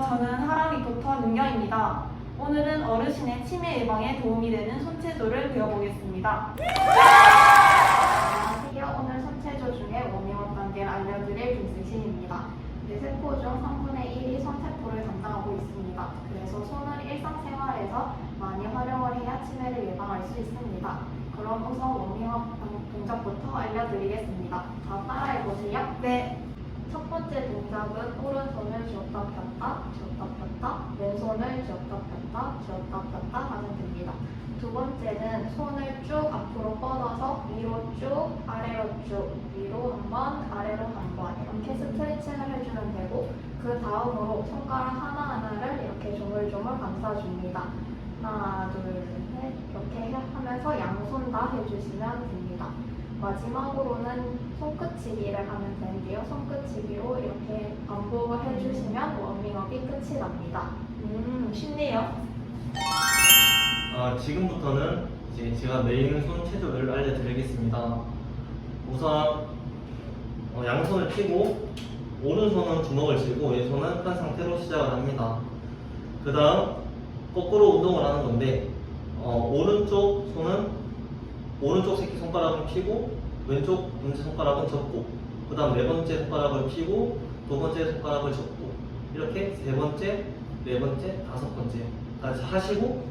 저는 하라리포터 능녀입니다. 오늘은 어르신의 치매 예방에 도움이 되는 손체조를 배워보겠습니다. 아, 안녕하세요. 오늘 손체조 중에 워밍업 단계를 알려드릴 김승신입니다. 네, 세포 중 3분의 1이 손세포를 담당하고 있습니다. 그래서 손을 일상생활에서 많이 활용을 해야 치매를 예방할 수 있습니다. 그럼 우선 워밍업 동작부터 알려드리겠습니다. 첫 번째 동작은 오른손을 쥐었다 폈다, 쥐었다 폈다, 왼손을 쥐었다 폈다, 쥐었다 폈다 하면 됩니다. 두 번째는 손을 쭉 앞으로 뻗어서 위로 쭉, 아래로 쭉, 위로 한 번, 아래로 한 번 이렇게 스트레칭을 해주면 되고 그 다음으로 손가락 하나하나를 이렇게 조물조물 감싸줍니다. 하나, 둘, 셋 이렇게 해- 하면서 양손 다 해주시면 됩니다. 마지막으로는 손끝치기를 하면 되는데요. 손끝치기로 이렇게 반복을 해주시면 워밍업이 끝이 납니다. 음, 쉽네요. 아, 지금부터는 이제 제가 메인 손 체조를 알려드리겠습니다. 우선 어, 양손을 펴고 오른손은 주먹을 쥐고 왼손은 편 상태로 시작을 합니다. 그 다음 거꾸로 운동을 하는 건데 어, 오른쪽 손은 오른쪽 새끼 손가락은 펴고 왼쪽 엄지 손가락은 접고 그 다음 네 번째 손가락을 펴고 두 번째 손가락을 접고 이렇게 세 번째, 네 번째, 다섯 번째까지 하시고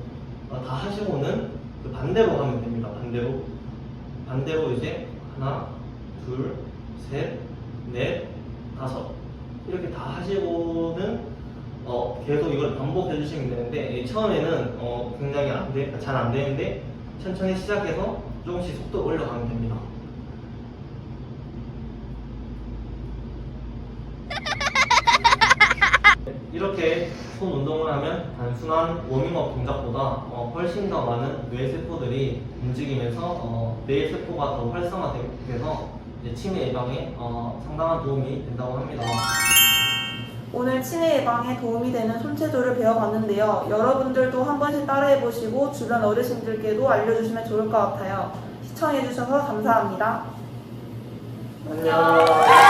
어, 다 하시고는 그 반대로 하면 됩니다. 반대로 반대로 이제 하나, 둘, 셋, 넷, 다섯 이렇게 다 하시고는 어, 계속 이걸 반복해 주시면 되는데 이 처음에는 어, 굉장히 잘안 되는데 천천히 시작해서 조금씩 속도 올려가면 됩니다. 이렇게 손 운동을 하면 단순한 워밍업 동작보다 어, 훨씬 더 많은 뇌 세포들이 움직이면서 어, 뇌 세포가 더 활성화돼서 치매 예방에 어, 상당한 도움이 된다고 합니다. 오늘 치매 예방에 도움이 되는 손체조를 배워봤는데요. 여러분들도 한 번씩 따라해보시고 주변 어르신들께도 알려주시면 좋을 것 같아요. 시청해주셔서 감사합니다. 안녕.